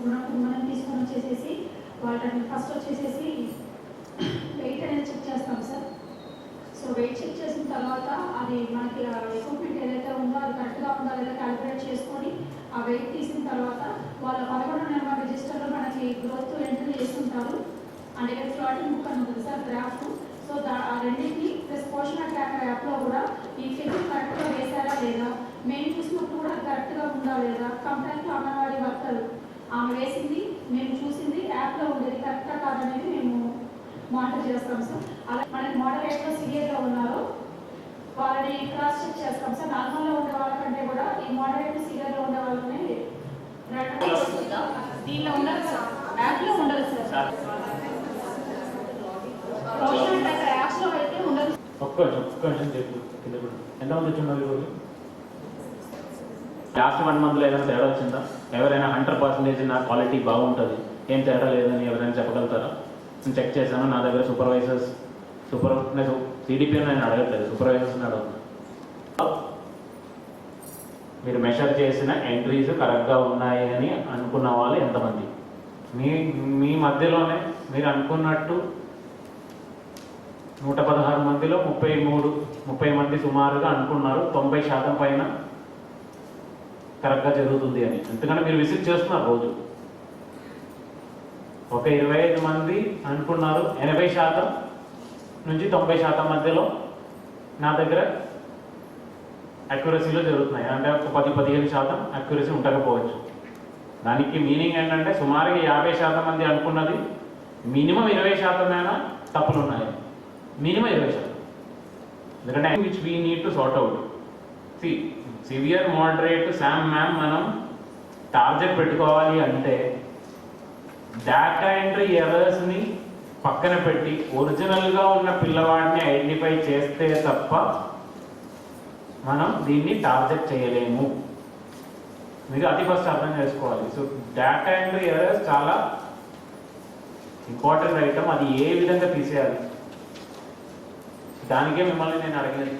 ఇవ్వాలి మనం తీసుకొని వచ్చేసేసి వాళ్ళని ఫస్ట్ వచ్చేసేసి వెయిట్ అనేది చెక్ చేస్తాం సార్. సో వెయిట్ చెక్ చేసిన తర్వాత అది మనకి ఎక్విప్మెంట్ ఏదైతే ఉందో అది కరెక్ట్గా ఉందో లేదా క్యాలిక్యులేట్ చేసుకొని ఆ వెయిట్ తీసిన తర్వాత వాళ్ళ పదకొండు నెంబర్ రిజిస్టర్లో మనకి గ్రోత్ ఎంట్రీ చేస్తుంటారు అంటే ఇక్కడ ఫ్లాటింగ్ బుక్ అని ఉంటుంది సార్ గ్రాఫ్ సో దా ఆ రెండింటిని ప్లస్ పోషణ ట్రాకర్ యాప్లో కూడా ఈ ఫిగర్ కరెక్ట్గా వేశారా లేదా? మెయిన్ చూసినప్పుడు కూడా కరెక్ట్గా ఉందా లేదా? కంపెనీ అంగన్వాడీ వర్కర్ ఆమె వేసింది మేము చూసింది యాప్లో ఉండేది కరెక్టా కాదనేది మేము మానిటర్ చేస్తాం సార్. అలా మనకి మోడల్ ఎట్లా సివియర్గా ఉన్నారో. వాళ్ళని క్రాస్ చెక్ చేస్తాం సార్. నార్మల్గా ఉండే వాళ్ళకంటే కూడా ఈ మోడరేట్ సివియర్గా ఉండే వాళ్ళని దీనిలో ఉండదు సార్ యాప్లో ఉండదు సార్. పోషన్ ట్రాకర్ యాప్స్లో అయితే ఉండదు. ఒక్క నిమిషం ఒక్క నిమిషం చెప్పు కింద ఎంతమంది వచ్చిన్నారు ఈరోజు? లాస్ట్ వన్ మంత్లో ఏదైనా తేడా వచ్చిందా? ఎవరైనా హండ్రెడ్ పర్సెంటేజ్ నా క్వాలిటీ బాగుంటుంది ఏం తేడా లేదని ఎవరైనా చెప్పగలుగుతారా? నేను చెక్ చేశాను నా దగ్గర సూపర్వైజర్స్ సూపర్ నేను సిడిపి నేను అడగట్లేదు సూపర్వైజర్స్ని అడుగుతున్నాను మీరు మెషర్ చేసిన ఎంట్రీస్ కరెక్ట్గా ఉన్నాయి అని అనుకున్న వాళ్ళు ఎంతమంది? మీ మీ మధ్యలోనే మీరు అనుకున్నట్టు నూట పదహారు మందిలో ముప్పై మూడు ముప్పై మంది సుమారుగా అనుకున్నారు తొంభై శాతం పైన కరెక్ట్గా జరుగుతుంది అని. ఎందుకంటే మీరు విజిట్ చేస్తున్నారు రోజు. ఒక ఇరవై ఐదు మంది అనుకున్నారు. ఎనభై శాతం నుంచి తొంభై శాతం మధ్యలో నా దగ్గర అక్యురసీలో జరుగుతున్నాయి. అంటే ఒక పది పదిహేను శాతం అక్యురసీ ఉండకపోవచ్చు. దానికి మీనింగ్ ఏంటంటే సుమారుగా యాభై శాతం మంది అనుకున్నది మినిమం ఇరవై శాతమైనా తప్పులు ఉన్నాయి మినిమం ఇరవై శాతం. ఎందుకంటే which we need to sort out C severe moderate SAM MAM మనం టార్గెట్ పెట్టుకోవాలి అంటే డేటా ఎంట్రీ ఎర్రర్స్ని పక్కన పెట్టి ఒరిజినల్గా ఉన్న పిల్లవాడిని ఐడెంటిఫై చేస్తే తప్ప మనం దీన్ని టార్గెట్ చేయలేము. మీరు అది ఫస్ట్ అర్థం చేసుకోవాలి. సో డేటా ఎంట్రీ ఎర్రర్స్ చాలా ఇంపార్టెంట్ ఐటమ్ అది ఏ విధంగా తీసేయాలి? దానికే మిమ్మల్ని నేను అడిగినది